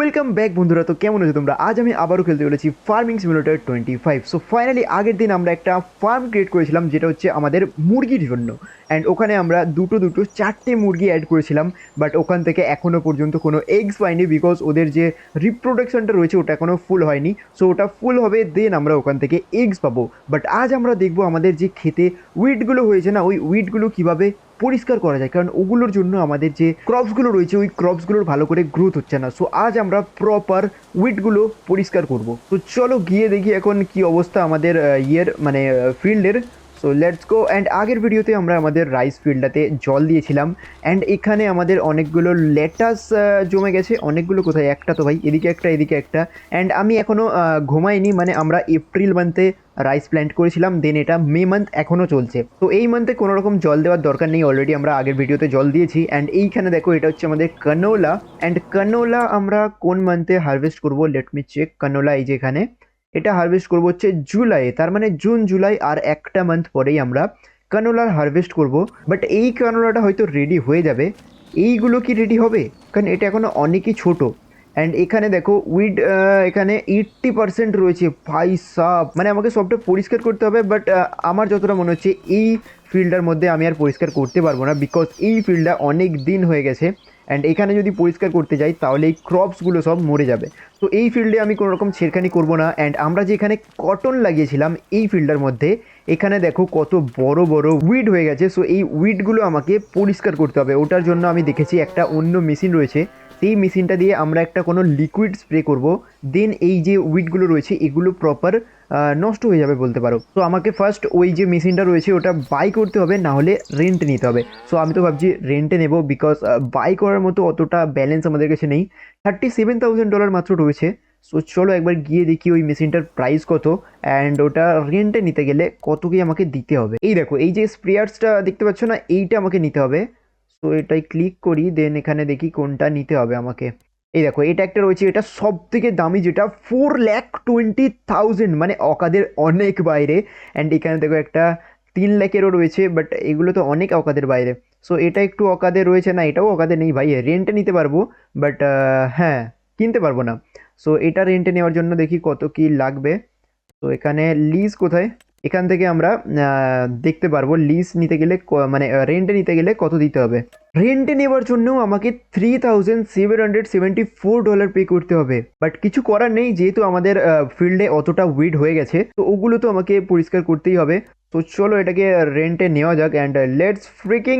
Welcome back বন্ধুরা। তো কেমন আছে তোমরা? আজ আমি আবারও খেলতে চলেছি farming simulator twenty five so finally আগের দিন আমরা একটা ফার্ম ক্রিয়েট করেছিলাম, যেটা হচ্ছে আমাদের মুরগির জন্য। অ্যান্ড ওখানে আমরা দুটো দুটো চারটে মুরগি অ্যাড করেছিলাম বাট ওখান থেকে এখনও পর্যন্ত কোনো এগস পাইনি বিকজ ওদের যে রিপ্রোডাকশনটা রয়েছে ওটা এখনও ফুল হয়নি। সো ওটা ফুল হবে দেন আমরা ওখান থেকে এগস পাবো। বাট আজ আমরা দেখব আমাদের যে খেতে উইডগুলো হয়েছে না, ওই উইডগুলো কীভাবে পরিষ্কার করা যায়? কারণ ওগুলোর জন্য আমাদের যে ক্রপসগুলো রয়েছে, ওই ক্রপসগুলোর ভালো করে গ্রোথ হচ্ছে না। সো আজ আমরা প্রপার উইডগুলো পরিষ্কার করব। তো চলো গিয়ে দেখি এখন কি অবস্থা আমাদের ইয়ের মানে ফিল্ডের সো লেটস গো অ্যান্ড আগের ভিডিওতে আমরা আমাদের রাইস ফিল্ডটাতে জল দিয়েছিলাম। অ্যান্ড এখানে আমাদের অনেকগুলো লেটাস জমে গেছে। অনেকগুলো কোথায়? একটা তো ভাই, এদিকে একটা এদিকে একটা। অ্যান্ড আমি এখনও ঘুমাইনি। মানে আমরা এপ্রিল মান্থে রাইস প্ল্যান্ট করেছিলাম। দেন এটা মে মান্থ এখনও চলছে। তো এই মান্থে কোনো রকম জল দেওয়ার দরকার নেই। অলরেডি আমরা আগের ভিডিওতে জল দিয়েছি। অ্যান্ড এইখানে দেখো, এটা হচ্ছে আমাদের কানোলা অ্যান্ড কানোলা আমরা কোন মান্থে হারভেস্ট করব? লেট মি চেক কানোলা এই যে এখানে। এটা হারভেস্ট করব হচ্ছে জুলাই, তার মানে জুন, জুলাই আর একটা মান্থ পরেই আমরা কানোলার হারভেস্ট করব। বাট এই কানোলাটা হয়তো রেডি হয়ে যাবে। এইগুলো কি রেডি হবে? কারণ এটা এখনও অনেকই ছোট। অ্যান্ড এখানে দেখো উইড এখানে এইট্টি পার্সেন্ট রয়েছে। ভাই সাপ মানে আমাকে সবটা পরিষ্কার করতে হবে বাট আমার যতটা মনে হচ্ছে এই ফিল্ডটার মধ্যে আমি আর পরিষ্কার করতে পারব না বিকজ এই ফিল্ডটা অনেক দিন হয়ে গেছে। অ্যান্ড এখানে যদি পরিষ্কার করতে যাই, তাহলে এই ক্রপসগুলো সব মরে যাবে। তো এই ফিল্ডে আমি কোনো রকম ছেড়খানি করব না। অ্যান্ড আমরা যে এখানে কটন লাগিয়েছিলাম, এই ফিল্ডের মধ্যে, এখানে দেখো কত বড় বড় উইড হয়ে গেছে। সো এই উইডগুলো আমাকে পরিষ্কার করতে হবে। ওটার জন্য আমি দেখেছি একটা অন্য মেশিন রয়েছে। সেই মেশিনটা দিয়ে আমরা একটা কোনো লিকুইড স্প্রে করব দেন এই যে উইডগুলো রয়েছে, এগুলো প্রপার নষ্ট হয়ে যাবে বলতে পারো। তো আমাকে ফার্স্ট ওই যে মেশিনটা রয়েছে, ওটা বাই করতে হবে না হলে রেন্ট নিতে হবে। সো আমি তো ভাবছি রেন্টে নেব বিকজ বাই করার মতো অতটা ব্যালেন্স আমাদের কাছে নেই। থার্টি সেভেন থাউজেন্ড ডলার মাত্র রয়েছে। সো চলো একবার গিয়ে দেখি ওই মেশিনটার প্রাইস কত অ্যান্ড ওটা রেন্টে নিতে গেলে কত কি আমাকে দিতে হবে। এই দেখো, এই যে স্প্রেয়ার্সটা দেখতে পাচ্ছ না, এইটা আমাকে নিতে হবে। সো এটাই ক্লিক করি দেন এখানে দেখি কোনটা নিতে হবে আমাকে। এই দেখো, এটা একটা রয়েছে, এটা সব থেকে দামি, যেটা ফোর ল্যাক টোয়েন্টি থাউজেন্ড মানে অকাদের অনেক বাইরে। অ্যান্ড এখানে দেখো একটা তিন ল্যাকেরও রয়েছে বাট এগুলো তো অনেক অকাদের বাইরে। সো এটা একটু অকাদের রয়েছে না, এটাও অকাদের নেই ভাই রেন্টে নিতে পারব বাট হ্যাঁ কিনতে পারব না। সো এটা রেন্টে নেওয়ার জন্য দেখি কত কি লাগবে। তো এখানে লিজ কোথায়? এখান থেকে আমরা দেখতে পারব লিজ নিতে গেলে মানে রেন্টে নিতে গেলে কত দিতে হবে। রেন্টে নেওয়ার জন্যও আমাকে three thousand seven hundred seventy four dollar pay করতে হবে। বাট কিছু করার নেই, যেহেতু আমাদের ফিল্ডে অতটা উইড হয়ে গেছে, তো ওগুলো তো আমাকে পরিষ্কার করতেই হবে। তো চলো এটাকে রেন্টে নেওয়া যাক অ্যান্ড লেটস ফ্রিকিং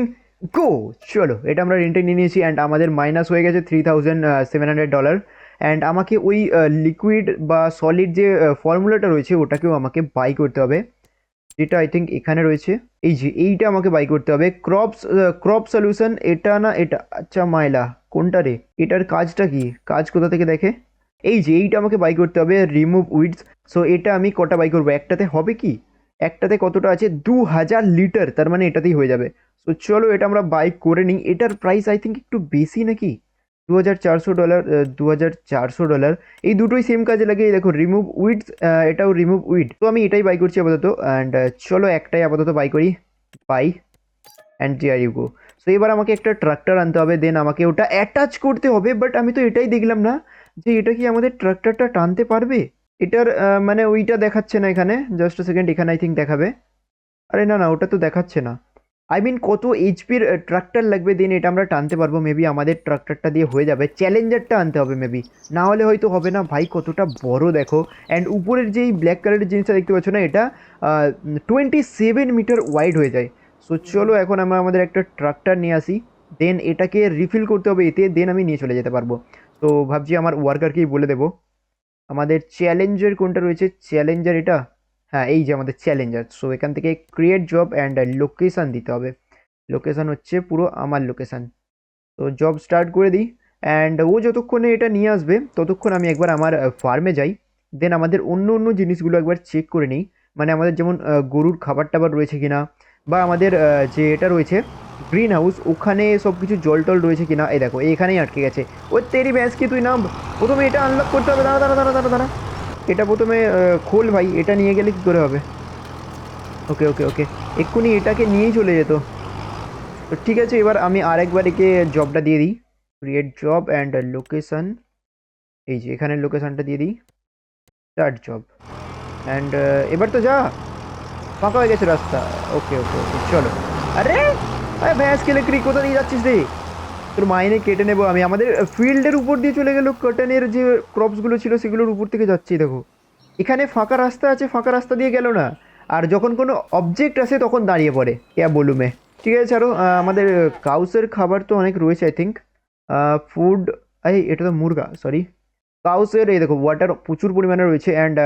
গো চলো, এটা আমরা রেন্টে নিয়ে নিয়েছি অ্যান্ড আমাদের মাইনাস হয়ে গেছে three thousand seven hundred dollar and আমাকে ওই লিকুইড বা সলিড যে ফর্মুলাটা রয়েছে, ওটাকেও আমাকে বাই করতে হবে। যেটা আই থিঙ্ক এখানে রয়েছে। এই যে, এইটা আমাকে বাই করতে হবে। ক্রপস ক্রপ সলিউশন এটা না, এটা আচ্ছা মাইলা, কোনটা রে? এটার কাজটা কি? কাজ কোথা থেকে দেখে? এই যে, এইটা আমাকে বাই করতে হবে রিমুভ উইডস সো এটা আমি কটা বাই করব? একটাতে হবে কি? একটাতে কতটা আছে? দু হাজার লিটার, তার মানে এটাতেই হয়ে যাবে। সো চলো এটা আমরা বাই করে নিই। এটার প্রাইস আই থিঙ্ক একটু বেশি নাকি? দু হাজার চারশো ডলার দু হাজার চারশো ডলার। এই দুটোই সেম কাজে লাগে দেখো রিমুভ উইডস এটাও রিমুভ উইড তো আমি এটাই বাই করছি আপাতত। অ্যান্ড চলো একটাই আপাতত বাই করি। Bye and there you go so এবার আমাকে একটা ট্রাক্টর আনতে হবে দেন আমাকে ওটা অ্যাটাচ করতে হবে। বাট আমি তো এটাই দেখলাম না যে এটা কি আমাদের ট্রাক্টরটা টানতে পারবে? এটার মানে ওইটা দেখাচ্ছে না এখানে। জাস্ট সেকেন্ড এখানে আই থিঙ্ক দেখাবে। আরে না না, ওটা তো দেখাচ্ছে না। আই মিন কত এইচপির ট্রাক্টর লাগবে দেন, এটা আমরা টানতে পারব মেবি আমাদের ট্রাক্টরটা দিয়ে হয়ে যাবে। চ্যালেঞ্জারটা আনতে হবে মেবি না হলে হয়তো হবে না। ভাই, কতটা বড়, দেখো। অ্যান্ড উপরের যেই ব্ল্যাক কালারের জিনিসটা দেখতে পাচ্ছ না, এটা টোয়েন্টি সেভেন মিটার ওয়াইড হয়ে যায়। সো চলো এখন আমরা আমাদের একটা ট্রাক্টর নিয়ে আসি। দেন এটাকে রিফিল করতে হবে, এতে দেন আমি নিয়ে চলে যেতে পারব। তো ভাবছি আমার ওয়ার্কারকেই বলে দেবো। আমাদের চ্যালেঞ্জার কোনটা রয়েছে? চ্যালেঞ্জার এটা? হ্যাঁ এই যে আমাদের চ্যালেঞ্জার সো এখান থেকে ক্রিয়েট জব অ্যান্ড লোকেশান দিতে হবে। লোকেশান হচ্ছে পুরো আমার লোকেশান তো জব স্টার্ট করে দিই। অ্যান্ড ও যতক্ষণে এটা নিয়ে আসবে, ততক্ষণ আমি একবার আমার ফার্মে যাই। দেন আমাদের অন্য অন্য জিনিসগুলো একবার চেক করে নিই। মানে আমাদের যেমন গরুর খাবার টাবার রয়েছে কিনা, বা আমাদের যে এটা রয়েছে গ্রিন হাউস ওখানে সব কিছু জল টল রয়েছে কিনা, এই দেখো এখানেই আটকে গেছে। ওই তেরি ব্যাস কি তুই নাম? প্রথমে এটা আনলক করতে হবে। দাঁড়া দাঁড়া দাঁড়া দাঁড়া দাঁড়া। এটা প্রথমে আহ, খোল ভাই এটা নিয়ে গেলে কী করে হবে? ওকে ওকে ওকে এক্ষুনি এটাকে নিয়েই চলে যেত। তো ঠিক আছে এবার আমি আরেকবার একে জবটা দিয়ে দিই। ক্রিয়েট জব অ্যান্ড লোকেশন এই যে এখানে লোকেশনটা দিয়ে দিই। স্টার্ট জব অ্যান্ড এবার তো যা ফাঁকা হয়ে গেছে রাস্তা। ওকে ওকে ওকে চলো। আরে আরে ভ্যাস কেলে ক্রিক কোথা দিয়ে যাচ্ছিস রে? তোর মাইনে কেটে নেব আমি। আমাদের ফিল্ডের উপর দিয়ে চলে গেল কটনের যে ক্রপসগুলো ছিল সেগুলোর উপর থেকে যাচ্ছি দেখো। এখানে ফাঁকা রাস্তা আছে ফাঁকা রাস্তা দিয়ে গেল না। আর যখন কোনো অবজেক্ট আসে তখন দাঁড়িয়ে পড়ে ক্যা বলুমে। ঠিক আছে আহ, আমাদের কাউসের খাবার তো অনেক রয়েছে আই থিঙ্ক ফুড এই এটা তো মুরগা সরি কাউসের এই দেখো ওয়াটার প্রচুর পরিমাণে রয়েছে অ্যান্ড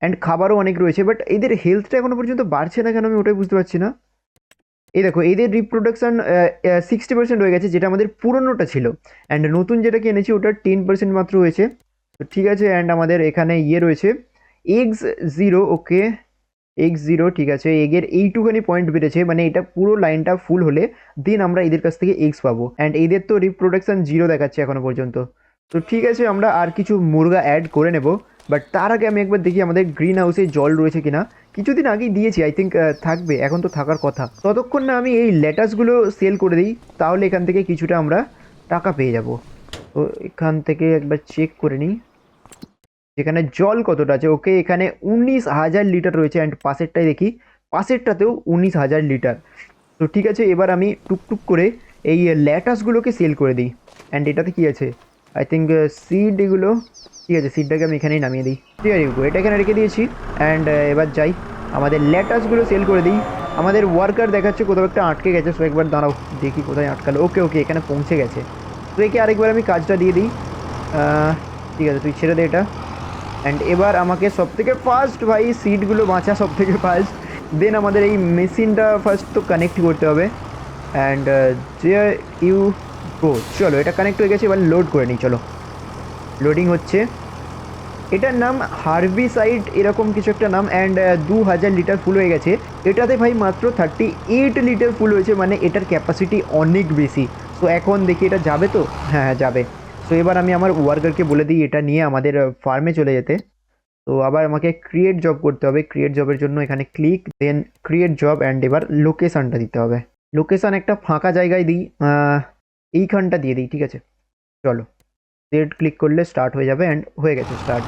অ্যান্ড খাবারও অনেক রয়েছে বাট এদের হেলথটা এখনও পর্যন্ত বাড়ছে না কেন আমি ওটাই বুঝতে পারছি না। এই দেখো, এদের রিপ্রোডাকশন সিক্সটি পার্সেন্ট হয়ে গেছে, যেটা আমাদের পুরনোটা ছিল। অ্যান্ড নতুন যেটাকে এনেছি, ওটা টেন পার্সেন্ট মাত্র হয়েছে। তো ঠিক আছে অ্যান্ড আমাদের এখানে ইয়ে রয়েছে eggs zero okay X zero ঠিক আছে। এগের এইটুখানি পয়েন্ট বেড়েছে মানে এটা পুরো লাইনটা ফুল হলে দেন আমরা এদের কাছ থেকে এক্স পাবো। অ্যান্ড এদের তো রিপ্রোডাকশন জিরো দেখাচ্ছে এখনও পর্যন্ত। তো ঠিক আছে, আমরা আর কিছু মুরগা অ্যাড করে নেব। বাট তার আগে আমি একবার দেখি আমাদের গ্রিন হাউসে জল রয়েছে কিনা। কিছুদিন আগেই দিয়েছি আই থিঙ্ক থাকবে, এখন তো থাকার কথা। ততক্ষণ না আমি এই লেটাসগুলো সেল করে দিই, তাহলে এখান থেকে কিছুটা আমরা টাকা পেয়ে যাব। তো এখান থেকে একবার চেক করে নিই। যেখানে জল কতটা আছে? ওকে এখানে উনিশ হাজার লিটার রয়েছে অ্যান্ড পাশেরটাই দেখি। পাশেরটাতেও উনিশ হাজার লিটার। তো ঠিক আছে, এবার আমি টুকটুক করে এই ল্যাটাসগুলোকে সেল করে দিই। অ্যান্ড এটাতে কী আছে? আই থিঙ্ক সিড এগুলো, ঠিক আছে সিডটাকে আমি এখানেই নামিয়ে দিই। ঠিক আছে এটা এখানে রেখে দিয়েছি অ্যান্ড এবার যাই। আমাদের ল্যাটাসগুলো সেল করে দিই। আমাদের ওয়ার্কার দেখাচ্ছে কোথাও একটা আটকে গেছে সো একবার দাঁড়াও, দেখি কোথায় আটকালো। ওকে ওকে এখানে পৌঁছে গেছে। তো একে আরেকবার আমি কাজটা দিয়ে দিই। ঠিক আছে, তুই ছেড়ে দে এটা। অ্যান্ড এবার আমাকে সব থেকে ফার্স্ট ভাই সিটগুলো বাঁচা সব থেকে ফার্স্ট দেন আমাদের এই মেশিনটা ফার্স্ট তো কানেক্ট করতে হবে। অ্যান্ড যে ইউ গো চলো, এটা কানেক্ট হয়ে গেছে, এবার লোড করে নিই, চলো। লোডিং হচ্ছে। এটার নাম হার্বিসাইড এরকম কিছু একটা নাম অ্যান্ড দু হাজার লিটার ফুল হয়ে গেছে। এটাতে ভাই মাত্র থার্টি এইট লিটার ফুল হয়েছে মানে এটার ক্যাপাসিটি অনেক বেশি। তো এখন দেখি এটা যাবে তো? হ্যাঁ হ্যাঁ যাবে। তো এবার আমি আমার ওয়ার্কারকে বলে দিই, এটা নিয়ে আমাদের ফার্মে চলে যেতে। তো, আবার আমাকে ক্রিয়েট জব করতে হবে। ক্রিয়েট জবের জন্য এখানে ক্লিক দেন ক্রিয়েট জব অ্যান্ড এবার লোকেশানটা দিতে হবে। লোকেশান একটা ফাঁকা জায়গায় দিই এইখানটা দিয়ে দিই, ঠিক আছে? চলো। সেট ক্লিক করলে স্টার্ট হয়ে যাবে অ্যান্ড হয়ে গেছে স্টার্ট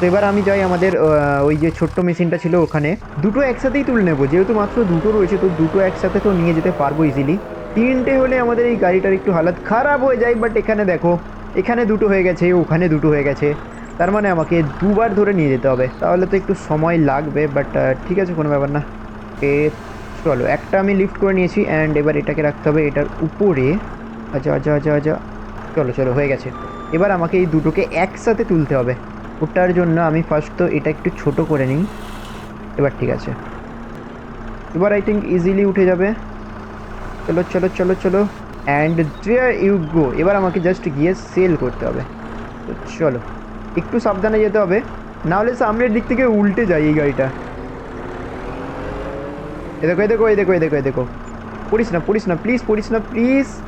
তো এবার আমি যাই আমাদের ওই যে ছোট্ট মেশিনটা ছিল ওখানে। দুটো একসাথেই তুলে নেব, যেহেতু মাত্র দুটো রয়েছে, তো দুটো একসাথে তো নিয়ে যেতে পারব ইজিলি তিনটে হলে আমাদের এই গাড়িটার একটু হালত খারাপ হয়ে যায় বাট এখানে দেখো, এখানে দুটো হয়ে গেছে, ওখানে দুটো হয়ে গেছে। তার মানে আমাকে দুবার ধরে নিয়ে যেতে হবে। তাহলে তো একটু সময় লাগবে বাট ঠিক আছে, কোনো ব্যাপার না। এ, চলো, একটা আমি লিফট করে নিয়েছি অ্যান্ড এবার এটাকে রাখতে হবে এটার উপরে। আচ্ছা আচ্ছা আচ্ছা আচ্ছা। চলো চলো, হয়ে গেছে। এবার আমাকে এই দুটোকে একসাথে তুলতে হবে। ওটার জন্য আমি ফার্স্ট তো এটা একটু ছোট করে নিই। এবার ঠিক আছে। এবার আই থিঙ্ক ইজিলি উঠে যাবে। চলো চলো চলো চলো। অ্যান্ড ডেয়ার ইউ গো এবার আমাকে জাস্ট গিয়ে সেল করতে হবে। তো চলো, একটু সাবধানে যেতে হবে। নাহলে সামনের দিক থেকে উল্টে যায় এই গাড়িটা। এ দেখো এ দেখো এ দেখো এ দেখো এই দেখো। পড়িস না পড়িস না প্লিজ পড়িস না প্লিজ এ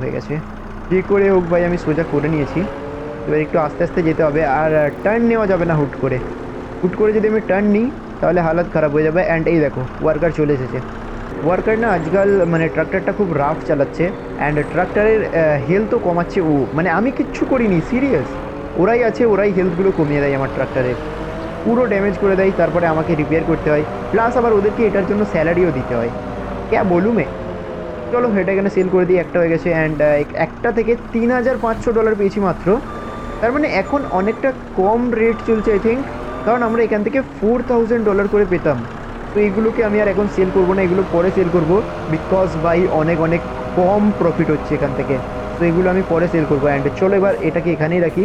হয়ে গেছে। যে করে হোক ভাই, আমি সোজা করে নিয়েছি। এবার একটু আস্তে আস্তে যেতে হবে আর টার্ন নেওয়া যাবে না হুট করে। হুট করে যদি আমি টার্ন নিই, তাহলে হালত খারাপ হয়ে যাবে। অ্যান্ড এই দেখো ওয়ার্কার চলে এসেছে। ওয়ার্কার না আজকাল মানে ট্রাক্টরটা খুব রাফ চালাচ্ছে। অ্যান্ড ট্রাক্টরের হেলথও কমাচ্ছে ও। মানে আমি কিচ্ছু করিনি সিরিয়াস ওরাই আছে, ওরাই হেলথগুলো কমিয়ে দেয় আমার ট্রাক্টরের পুরো ড্যামেজ করে দেয়, তারপরে আমাকে রিপেয়ার করতে হয়। প্লাস আবার ওদেরকে এটার জন্য স্যালারিও দিতে হয়। ক্যা বলুমে? চলো এটা এখানে সেল করে দিই একটা হয়ে গেছে অ্যান্ড একটা থেকে তিন হাজার পাঁচশো ডলার পেয়েছি মাত্র। তার মানে এখন অনেকটা কম রেট চলছে আই থিঙ্ক কারণ আমরা এখান থেকে ফোর থাউজেন্ড ডলার করে পেতাম। তো এগুলোকে আমি আর এখন সেল করব না, এগুলো পরে সেল করব বিকজ বাই অনেক অনেক কম প্রফিট হচ্ছে এখান থেকে। তো এগুলো আমি পরে সেল করব অ্যান্ড চলো এবার এটাকে এখানেই রাখি।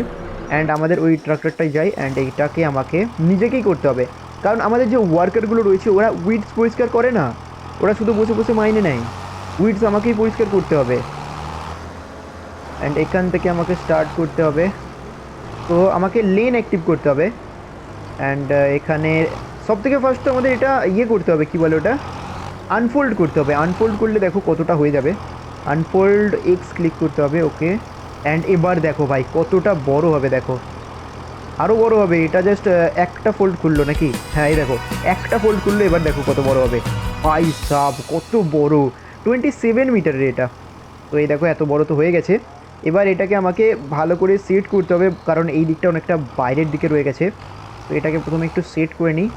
অ্যান্ড আমাদের ওই ট্রাক্টরটাই যাই অ্যান্ড এইটাকে আমাকে নিজেকেই করতে হবে। কারণ আমাদের যে ওয়ার্কারগুলো রয়েছে, ওরা উইডস পরিষ্কার করে না। ওরা শুধু বসে বসে মাইনে নেয়। উইডস আমাকেই পরিষ্কার করতে হবে। অ্যান্ড এখান থেকে আমাকে স্টার্ট করতে হবে। তো আমাকে লেন অ্যাক্টিভ করতে হবে। অ্যান্ড এখানে সব থেকে ফার্স্ট তো আমাদের এটা ইয়ে করতে হবে, কী বলে ওটা? আনফোল্ড করতে হবে। আনফোল্ড করলে দেখো কতটা হয়ে যাবে। আনফোল্ড এক্স ক্লিক করতে হবে ওকে অ্যান্ড এবার দেখো ভাই, কতটা বড় হবে দেখো। আরও বড় হবে, এটা জাস্ট একটা ফোল্ড খুললো নাকি? হ্যাঁ এই দেখো, একটা ফোল্ড খুললো এবার দেখো কত বড় হবে। ভাই সাব, কত বড়। টোয়েন্টি সেভেন মিটারের এটা তো এই দেখো এত বড় তো হয়ে গেছে এবার এটাকে আমাকে ভালো করে সেট করতে হবে কারণ এই দিকটা অনেকটা বাইরের দিকে রয়ে গেছে তো এটাকে প্রথমে একটু সেট করে নিই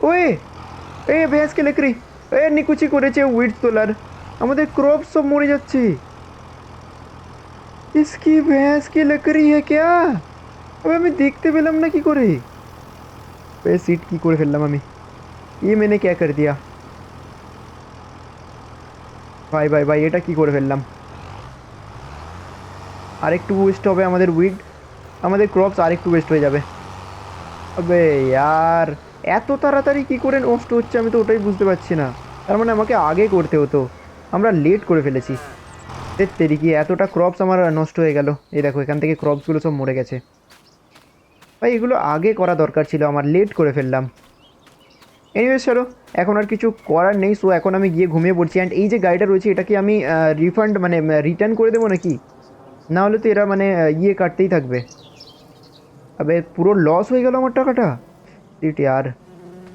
ওয়ে এ ভ্যাঁসকে লেকরি এ নিকুচি করেছে উইড তোলার আমাদের ক্রপ সব মরে যাচ্ছে इसकी भैंस की लकड़ी है क्या अबे আমি দেখতে পেলাম না কি করে এ সিট কি করে ফেললাম আমি ये मैंने क्या कर दिया ভাই ভাই ভাই, এটা কি করে ফেললাম? আরেকটু ওয়েস্ট হবে আমাদের উইড আমাদের ক্রপস আরেকটু ওয়েস্ট হয়ে যাবে। আবে আর এত তাড়াতাড়ি কি করে নষ্ট হচ্ছে আমি তো ওটাই বুঝতে পারছি না। তার মানে আমাকে আগে করতে হতো। আমরা লেট করে ফেলেছি। তেরি কি? এতটা ক্রপস আমার নষ্ট হয়ে গেল। এই দেখো, এখান থেকে ক্রপসগুলো সব মরে গেছে। ভাই, এগুলো আগে করা দরকার ছিল। আমার লেট করে ফেললাম। এনিওয়েজ চলো এখন আর কিছু করার নেই সো এখন আমি গিয়ে ঘুমিয়ে পড়ছি। অ্যান্ড এই যে গাড়িটা রয়েছে এটা কি আমি রিফান্ড মানে রিটার্ন করে দেবো নাকি? না হলে তো এরা মানে ইয়ে কাটতেই থাকবে। আবে, পুরো লস হয়ে গেল আমার টাকাটা? সিট ইয়ার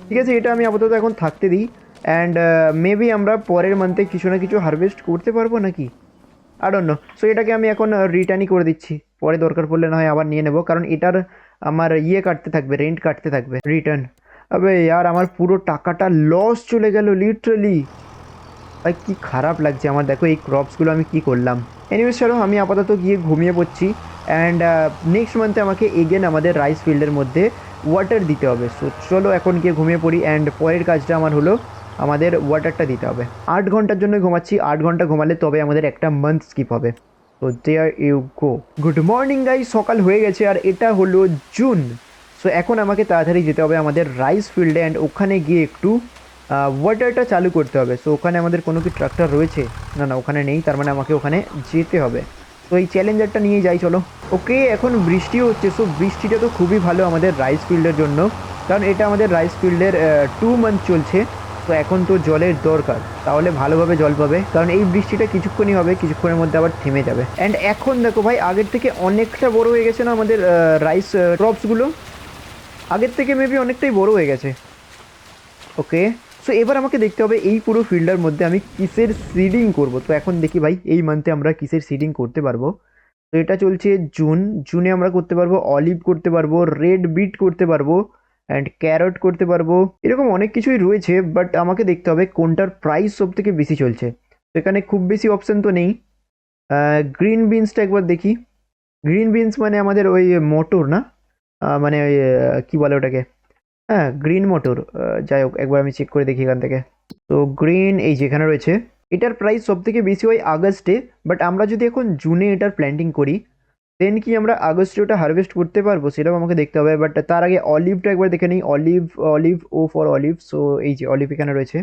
ঠিক আছে, এটা আমি আপাতত এখন থাকতে দিই। অ্যান্ড মেবি আমরা পরের মান্থে কিছু না কিছু হারভেস্ট করতে পারব নাকি? আর অন্য সো এটাকে আমি এখন রিটার্নই করে দিচ্ছি। পরে দরকার পড়লে না হয় আবার নিয়ে নেব, কারণ এটার আমার ইয়ে কাটতে থাকবে রেন্ট কাটতে থাকবে রিটার্ন আবে ইয়ার আমার পুরো টাকাটা লস চলে গেল লিটারালি ভাই, কি খারাপ লাগছে আমার। দেখো, এই ক্রপসগুলো আমি কি করলাম। এনিওয়েজ চলো, আমি আপাতত গিয়ে ঘুমিয়ে পড়ছি। অ্যান্ড নেক্সট মান্থে আমাকে এগেন আমাদের রাইস ফিল্ডের মধ্যে ওয়াটার দিতে হবে। সো চলো, এখন গিয়ে ঘুমিয়ে পড়ি। অ্যান্ড পরের কাজটা আমার হলো আমাদের ওয়াটারটা দিতে হবে। আট ঘণ্টার জন্য ঘুমাচ্ছি। আট ঘণ্টা ঘুমালে তবে আমাদের একটা মান্থ স্কিপ হবে। তো there you go good morning guy সকাল হয়ে গেছে। আর এটা হলো জুন সো এখন আমাকে তাড়াতাড়ি যেতে হবে আমাদের রাইস ফিল্ডে অ্যান্ড ওখানে গিয়ে একটু ওয়াটারটা চালু করতে হবে। সো ওখানে আমাদের কোনো কি ট্রাক্টর রয়েছে? না না, ওখানে নেই। তার মানে আমাকে ওখানে যেতে হবে। তো এই চ্যালেঞ্জারটা নিয়ে যাই, চলো। ওকে এখন বৃষ্টিও হচ্ছে। সো বৃষ্টিটা তো খুবই ভালো আমাদের রাইস ফিল্ডের জন্য। কারণ এটা আমাদের রাইস ফিল্ডের টু মান্থ চলছে। তো এখন তো জলের দরকার। তাহলে ভালোভাবে জল পাবে। কারণ এই বৃষ্টিটা কিছুক্ষণই হবে। কিছুক্ষণের মধ্যে আবার থেমে যাবে। অ্যান্ড এখন দেখো ভাই, আগের থেকে অনেকটা বড় হয়ে গেছে না আমাদের রাইস ক্রপসগুলো আগের থেকে মেবি অনেকটাই বড় হয়ে গেছে। ওকে সো এবার আমাকে দেখতে হবে এই পুরো ফিল্ডের মধ্যে আমি কিসের সিডিং করব? তো এখন দেখি ভাই, এই মান্থে আমরা কিসের সিডিং করতে পারব? তো এটা চলছে জুন জুনে আমরা করতে পারব অলিভ করতে পারব রেড বিট করতে পারব অ্যান্ড ক্যারট করতে পারব। এরকম অনেক কিছুই রয়েছে বাট আমাকে দেখতে হবে কোনটার প্রাইস সব থেকে বেশি চলছে। তো এখানে খুব বেশি অপশান তো নেই। গ্রিন বিনসটা একবার দেখি। গ্রিন বিনস মানে আমাদের ওই মোটর না? মানে ওই কি বলে ওটাকে? হ্যাঁ গ্রিন মোটর যাই হোক, একবার আমি চেক করে দেখি এখান থেকে। তো গ্রিন এই যেখানে রয়েছে, এটার প্রাইস সব থেকে বেশি হয় আগস্টে বাট আমরা যদি এখন জুনে এটার প্ল্যান্টিং করি দেন কি আমরা আগস্টে ওটা হারভেস্ট করতে পারব? সেটাও আমাকে দেখতে হবে বাট তার আগে অলিভটা একবার দেখে নিই। Olive olive O for olive so এই যে অলিভ এখানে রয়েছে।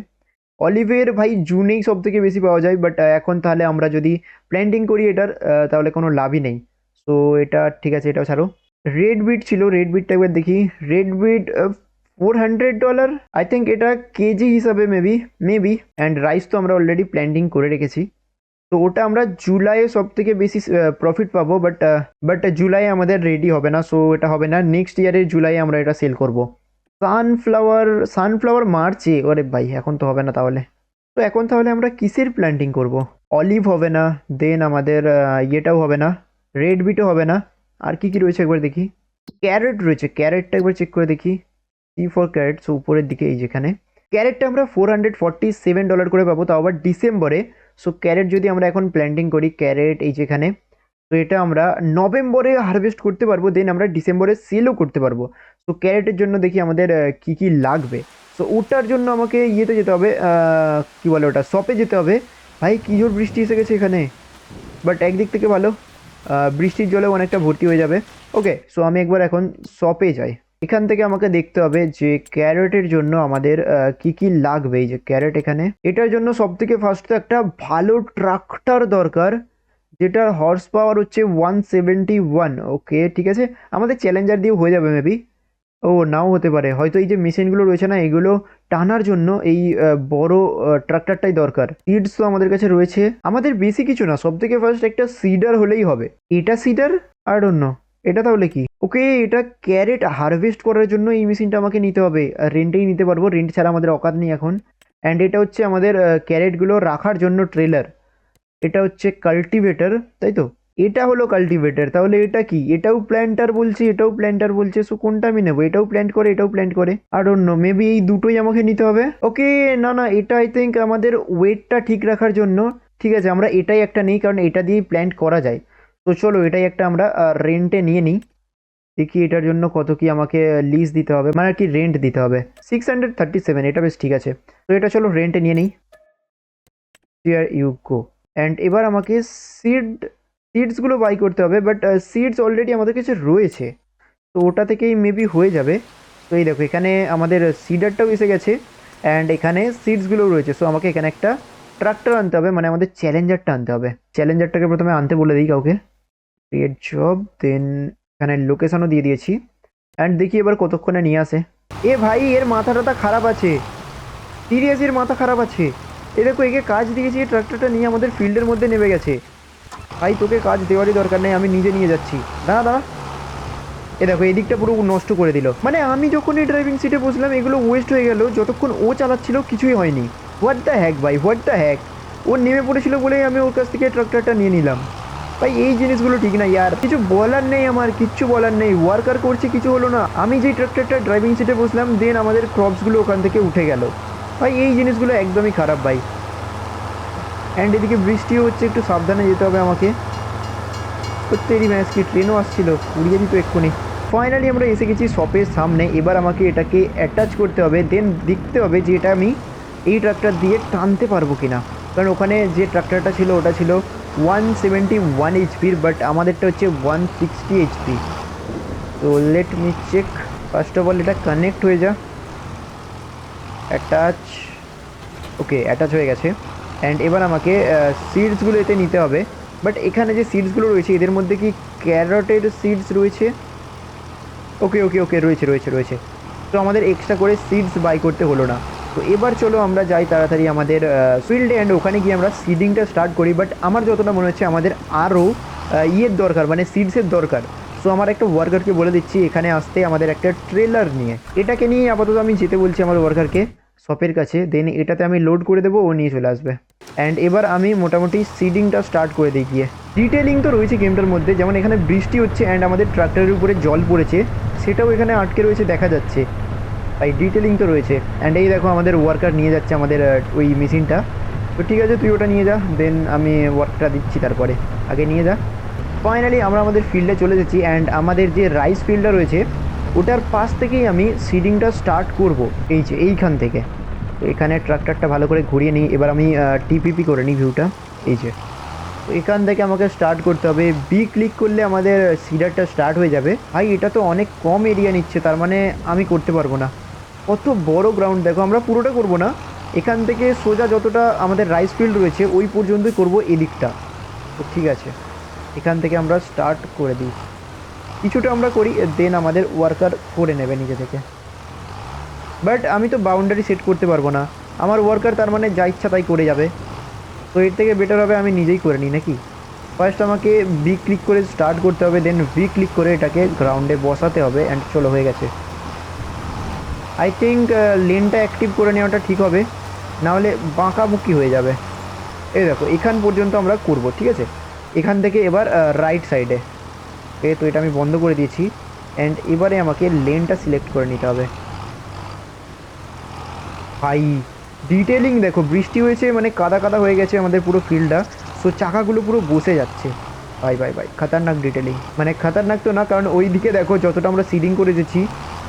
অলিভের ভাই জুনেই সব থেকে বেশি পাওয়া যায় বাট এখন তাহলে আমরা যদি প্ল্যান্টিং করি এটার তাহলে কোনো লাভই নেই। সো এটা ঠিক আছে, এটাও ছাড়ো। রেড বিট ছিল, রেড বিটটা একবার দেখি। Red beet four hundred dollar I think এটা কেজি হিসাবে মেবি মেবি অ্যান্ড রাইস তো আমরা অলরেডি প্ল্যান্টিং করে রেখেছি। তো ওটা আমরা জুলাইয়ে সব থেকে বেশি প্রফিট পাবো বাট বাট জুলাই আমাদের রেডি হবে না সো এটা হবে না। নেক্সট ইয়ারে জুলাই আমরা এটা সেল করব। সানফ্লাওয়ার সানফ্লাওয়ার মার্চে ওরে ভাই, এখন তো হবে না তাহলে। তো এখন তাহলে আমরা কিসের প্ল্যান্টিং করব? অলিভ হবে না দেন আমাদের ইয়েটাও হবে না রেড বিটও হবে না। আর কি কি রয়েছে একবার দেখি। ক্যারেট রয়েছে, ক্যারেটটা একবার চেক করে দেখি। সি ফর ক্যারেট সো উপরের দিকে এই যেখানে। ক্যারেটটা আমরা four hundred forty seven dollar করে পাবো, তাও আবার ডিসেম্বরে। সো ক্যারেট যদি আমরা এখন প্ল্যান্টিং করি, ক্যারেট এই যেখানে, তো এটা আমরা নভেম্বরে হারভেস্ট করতে পারব দেন আমরা ডিসেম্বরে সেলও করতে পারব। তো ক্যারেটের জন্য দেখি আমাদের কি কি লাগবে। সো ওটার জন্য আমাকে ইয়েতে যেতে হবে কি বলে ওটা শপে যেতে হবে। ভাই, কি জোর বৃষ্টি এসে গেছে এখানে। বাট একদিক থেকে ভালো। বৃষ্টির জলে অনেকটা ভর্তি হয়ে যাবে। ওকে সো আমি একবার এখন শপে যাই। এখান থেকে আমাকে দেখতে হবে যে ক্যারেটের জন্য আমাদের কি কি লাগবে এই যে ক্যারেট এখানে। এটার জন্য সব থেকে ফার্স্ট একটা ভালো ট্রাক্টর দরকার, যেটার হর্স পাওয়ার হচ্ছে ওয়ান সেভেন্টি ওয়ান ওকে ঠিক আছে? আমাদের চ্যালেঞ্জার দিয়ে হয়ে যাবে মেবি ও, নাও হতে পারে। হয়তো এই যে মেশিনগুলো রয়েছে না, এগুলো টানার জন্য এই বড় ট্রাক্টরটাই দরকার। সিডস তো আমাদের কাছে রয়েছে। আমাদের বেশি কিছু না সব থেকে ফার্স্ট একটা সিডার হলেই হবে। এটা সিডার আর অন্য এটা তাহলে কি? ওকে, এটা ক্যারেট হারভেস্ট করার জন্য এই মেশিনটা আমাকে নিতে হবে। রেন্টেই নিতে পারব। রেন্ট ছাড়া আমাদের অকাত নেই এখন। অ্যান্ড এটা হচ্ছে আমাদের ক্যারেটগুলো রাখার জন্য ট্রেলার এটা হচ্ছে কাল্টিভেটর তাই তো? এটা হলো কাল্টিভেটর তাহলে এটা কি? এটাও প্ল্যান্টার বলছে, এটাও প্ল্যান্টার বলছে সো কোনটা আমি নেব? এটাও প্ল্যান্ট করে, এটাও প্ল্যান্ট করে। আর অন্য মেবি এই দুটোই আমাকে নিতে হবে? ওকে না না, এটা আই থিঙ্ক আমাদের ওয়েটটা ঠিক রাখার জন্য, ঠিক আছে, আমরা এটাই একটা নিই, কারণ এটা দিয়েই প্ল্যান্ট করা যায়। তো চলো, এটাই একটা আমরা রেন্টে নিয়ে নিই। দেখি এটার জন্য কত কি আমাকে লিজ দিতে হবে মানে আর কি রেন্ট দিতে হবে। সিক্স হান্ড্রেড থার্টি সেভেন এটা বেশ ঠিক আছে। তো এটা চলো রেন্টে নিয়ে নিই। ইউ গো অ্যান্ড এবার আমাকে সিড সিডসগুলো বাই করতে হবে বাট সিডস অলরেডি আমাদের কাছে রয়েছে। তো ওটা থেকেই মেবি হয়ে যাবে। তো এই দেখো, এখানে আমাদের সিডারটাও এসে গেছে অ্যান্ড এখানে সিডসগুলোও রয়েছে। সো আমাকে এখানে একটা ট্রাক্টর আনতে হবে মানে আমাদের চ্যালেঞ্জারটা আনতে হবে। চ্যালেঞ্জারটাকে প্রথমে আনতে বলে দিই কাউকে। ক্রিয়েট জব দেন এখানে লোকেশনও দিয়ে দিয়েছি। অ্যান্ড দেখি এবার কতক্ষণে নিয়ে আসে। এ ভাই, এর মাথা টাথা খারাপ আছে। সিরিয়াস এর মাথা খারাপ আছে। এ দেখো, একে কাজ দিয়েছি, এই ট্রাক্টরটা নিয়ে আমাদের ফিল্ডের মধ্যে নেমে গেছে। ভাই, তোকে কাজ দেওয়ারই দরকার নেই, আমি নিজে নিয়ে যাচ্ছি। দাঁড়া দাঁড়া। এ দেখো, এদিকটা পুরো নষ্ট করে দিল। মানে আমি যখন এই ড্রাইভিং সিটে বসলাম, এগুলো ওয়েস্ট হয়ে গেল, যতক্ষণ ও চালাচ্ছিল, কিছুই হয়নি। হোয়াট দ্য হ্যাক ভাই হোয়াট দ্য হ্যাক ও নেমে পড়েছিল বলেই আমি ওর কাছ থেকে ট্রাক্টরটা নিয়ে নিলাম। ভাই, এই জিনিসগুলো ঠিক না, ইয়ার। কিছু বলার নেই আমার, কিচ্ছু বলার নেই। ওয়ার্কার করছে, কিছু হলো না। আমি যেই ট্রাক্টরটা ড্রাইভিং সিটে বসলাম দেন আমাদের ক্রপসগুলো ওখান থেকে উঠে গেল। ভাই, এই জিনিসগুলো একদমই খারাপ, ভাই। অ্যান্ড এদিকে বৃষ্টিও হচ্ছে, একটু সাবধানে যেতে হবে আমাকে। প্রত্যেকই ম্যাচ কি ট্রেনও আসছিল উড়িয়ে দিত এক্ষুনি। ফাইনালি আমরা এসে গেছি শপের সামনে, এবার আমাকে এটাকে অ্যাটাচ করতে হবে দেন দেখতে হবে যে এটা আমি এই ট্রাক্টর দিয়ে টানতে পারব কিনা। কারণ ওখানে যে ট্রাক্টরটা ছিল, ওটা ছিল ওয়ান সেভেন্টি ওয়ান এইচপির বাট আমাদেরটা হচ্ছে ওয়ান সিক্সটি এইচপি তো let me check first of all এটা কানেক্ট হয়ে যা। অ্যাটাচ ওকে অ্যাটাচ হয়ে গেছে। অ্যান্ড এবার আমাকে সিডসগুলো এতে নিতে হবে। বাট এখানে যে সিডসগুলো রয়েছে, এদের মধ্যে কি ক্যারটের সিডস রয়েছে? ওকে ওকে ওকে রয়েছে রয়েছে রয়েছে। তো আমাদের এক্সট্রা করে সিডস বাই করতে হলো না। তো এবার চলো আমরা যাই তাড়াতাড়ি আমাদের ফিল্ডে অ্যান্ড ওখানে গিয়ে আমরা সিডিংটা স্টার্ট করি। বাট আমার যতটা মনে হচ্ছে, আমাদের আরও ইয়ের দরকার মানে সিডসের দরকার। সো আমার একটা ওয়ার্কারকে বলে দিচ্ছি, এখানে আসতে আমাদের একটা ট্রেলার নিয়ে। এটাকে নিয়ে আপাতত আমি যেতে বলছি আমার ওয়ার্কারকে শপের কাছে দেন এটাতে আমি লোড করে দেবো, ও নিয়ে চলে আসবে। অ্যান্ড এবার আমি মোটামুটি সিডিংটা স্টার্ট করে দিই গিয়ে। ডিটেলিং তো রয়েছে গেমটার মধ্যে, যেমন এখানে বৃষ্টি হচ্ছে অ্যান্ড আমাদের ট্রাক্টরের উপরে জল পড়েছে, সেটাও এখানে আটকে রয়েছে, দেখা যাচ্ছে। তাই ডিটেলিং তো রয়েছে। অ্যান্ড এই দেখো আমাদের ওয়ার্কার নিয়ে যাচ্ছে আমাদের ওই মেশিনটা তো ঠিক আছে, তুই ওটা নিয়ে যা দেন আমি ওয়ার্কটা দিচ্ছি তারপরে। আগে নিয়ে যা। ফাইনালি আমরা আমাদের ফিল্ডে চলে যাচ্ছি অ্যান্ড আমাদের যে রাইস ফিল্ডটা রয়েছে ওটার পাশ থেকেই আমি সিডিংটা স্টার্ট করব। এই যে এইখান থেকে। এখানে ট্রাক্টরটা ভালো করে ঘুরিয়ে নিই। এবার আমি টিপিপি করে নিই ভিউটা এই যে। তো এখান থেকে আমাকে স্টার্ট করতে হবে। বি ক্লিক করলে আমাদের সিডারটা স্টার্ট হয়ে যাবে। ভাই, এটা তো অনেক কম এরিয়া নিচ্ছে। তার মানে আমি করতে পারব না। কত বড় গ্রাউন্ড দেখো, আমরা পুরোটা করব না। এখান থেকে সোজা যতটা আমাদের রাইস ফিল্ড রয়েছে, ওই পর্যন্তই করব এদিকটা। তো ঠিক আছে। এখান থেকে আমরা স্টার্ট করে দিই। কিছুটা আমরা করি দেন আমাদের ওয়ার্কার করে নেবে নিজে থেকে। বাট আমি তো বাউন্ডারি সেট করতে পারব না। আমার ওয়ার্কার তার মানে যা ইচ্ছা তাই করে যাবে। তো এর থেকে বেটার হবে আমি নিজেই করে নিই, নাকি? ফার্স্ট আমাকে বি ক্লিক করে স্টার্ট করতে হবে দেন ভি ক্লিক করে এটাকে গ্রাউন্ডে বসাতে হবে অ্যান্ড চলো হয়ে গেছে। আই থিঙ্ক লেনটা অ্যাক্টিভ করে নেওয়াটা ঠিক হবে। নাহলে বাঁকাবুকি হয়ে যাবে। এই দেখো, এখান পর্যন্ত আমরা করব, ঠিক আছে? এখান থেকে এবার রাইট সাইডে এ তো এটা আমি বন্ধ করে দিয়েছি। অ্যান্ড এবারে আমাকে লেনটা সিলেক্ট করে নিতে হবে। ভাই ডিটেলিং দেখো, বৃষ্টি হয়েছে মানে কাদা কাদা হয়ে গেছে আমাদের পুরো ফিল্ডটা সো চাকাগুলো পুরো বসে যাচ্ছে। ভাই ভাই ভাই, খাতারনাক ডিটেলিং মানে খাতারনাক তো না, কারণ ওই দিকে দেখো, যতটা আমরা সিডিং করে দিচ্ছি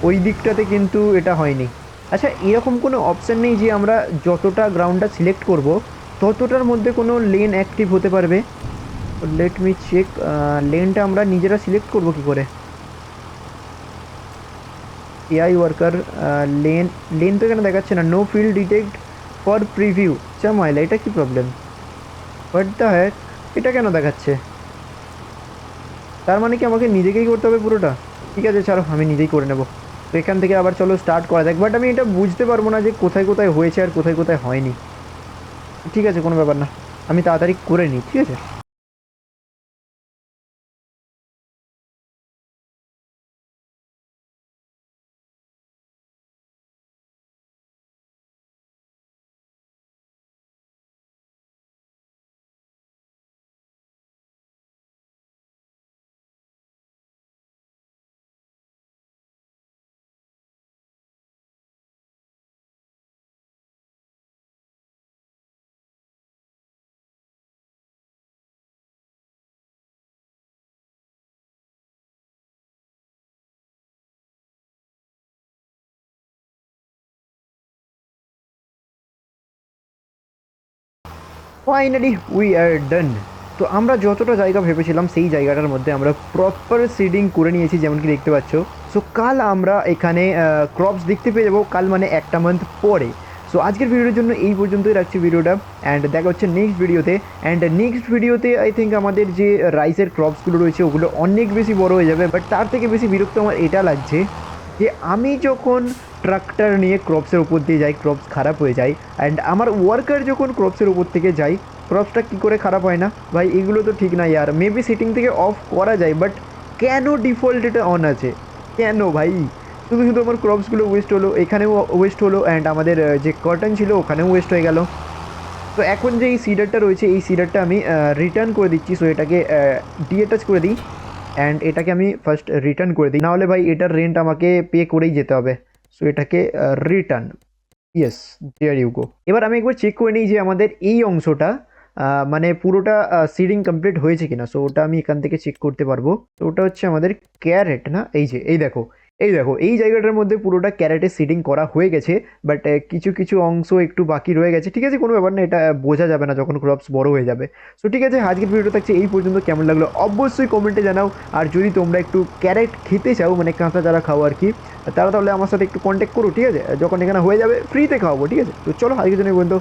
ওই দিকটাতে কিন্তু এটা হয়নি। আচ্ছা এরকম কোনো অপশান নেই যে আমরা যতটা গ্রাউন্ডটা সিলেক্ট করব, ততটার মধ্যে কোনো লেন অ্যাক্টিভ হতে পারবে? লেট মি চেক লেনটা আমরা নিজেরা সিলেক্ট করব কি করে? এআই ওয়ার্কার লেন লেন তো এখানে দেখাচ্ছে না no field detect for preview চামাইলা, এটা কি প্রবলেম হোয়াট দ্য হ্যাক এটা কেন দেখাচ্ছে? তার মানে কি আমাকে নিজেকেই করতে হবে পুরোটা? ঠিক আছে, ছাড়ো, আমি নিজেই করে নেব। তো এখান থেকে আবার চলো স্টার্ট করা যাক। বাট আমি এটা বুঝতে পারব না যে কোথায় কোথায় হয়েছে আর কোথায় কোথায় হয়নি। ঠিক আছে, কোনো ব্যাপার না। আমি তাড়াতাড়ি করে নিই, ঠিক আছে? ফাইনালি উই আর ডান তো আমরা যতটা জায়গা ভেবেছিলাম, সেই জায়গাটার মধ্যে আমরা প্রপার সিডিং করে নিয়েছি, যেমন কি দেখতে পাচ্ছ। সো কাল আমরা এখানে ক্রপস দেখতে পেয়ে যাব, কাল মানে একটা মান্থ পরে। সো আজকের ভিডিওর জন্য এই পর্যন্তই রাখছি ভিডিওটা অ্যান্ড দেখা হচ্ছে নেক্সট ভিডিওতে অ্যান্ড নেক্সট ভিডিওতে আই থিঙ্ক আমাদের যে রাইসের ক্রপসগুলো রয়েছে, ওগুলো অনেক বেশি বড় হয়ে যাবে বাট তার থেকে বেশি বিরক্ত আমার এটা লাগছে যে আমি যখন ট্রাক্টর নিয়ে ক্রপসের উপর দিয়ে যাই ক্রপস খারাপ হয়ে যায়। অ্যান্ড আমার ওয়ার্কার যখন ক্রপসের উপর থেকে যায় ক্রপসটা কী করে খারাপ হয় না? ভাই, এগুলো তো ঠিক না ইয়ার। মেবি সেটিং থেকে অফ করা যায় বাট কেন ডিফল্ট এটা অন আছে? কেন ভাই? শুধু শুধু আমার ক্রপসগুলো ওয়েস্ট হলো, এখানেও ওয়েস্ট হলো অ্যান্ড আমাদের যে কটন ছিল, ওখানেও ওয়েস্ট হয়ে গেল। তো এখন যে এই সিডারটা রয়েছে, এই সিডারটা আমি রিটার্ন করে দিচ্ছি। সো এটাকে ডিএটাচ করে দিই অ্যান্ড এটাকে আমি ফার্স্ট রিটার্ন করে দিই। নাহলে ভাই, এটার রেন্ট আমাকে পে করেই যেতে হবে। সো এটাকে return yes there you go এবার আমি একবার চেক করে নিই যে আমাদের এই অংশটা মানে পুরোটা সিডিং কমপ্লিট হয়েছে কিনা। সো ওটা আমি এখান থেকে চেক করতে পারব। তো ওটা হচ্ছে আমাদের ক্যারেট না? এই যে, এই দেখো। এই দেখো, এই জায়গাটার মধ্যে পুরোটা ক্যারেটে সিডিং করা হয়ে গেছে বাট কিছু কিছু অংশ একটু বাকি রয়ে গেছে। ঠিক আছে, কোনো ব্যাপার না, এটা বোঝা যাবে না যখন ক্রপস বড় হয়ে যাবে। সো ঠিক আছে, আজকের ভিডিওটা থাকছে এই পর্যন্ত। কেমন লাগল অবশ্যই কমেন্টে জানাও। আর যদি তোমরা একটু ক্যারেট খেতে চাও মানে কাঁচা যারা খাও আর কি, তারা তাহলে আমার সাথে একটু কন্ট্যাক্ট করো, ঠিক আছে? যখন এখানে হয়ে যাবে ফ্রিতে খাওয়াবো, ঠিক আছে? তো চলো, আজকের জন্য পর্যন্ত।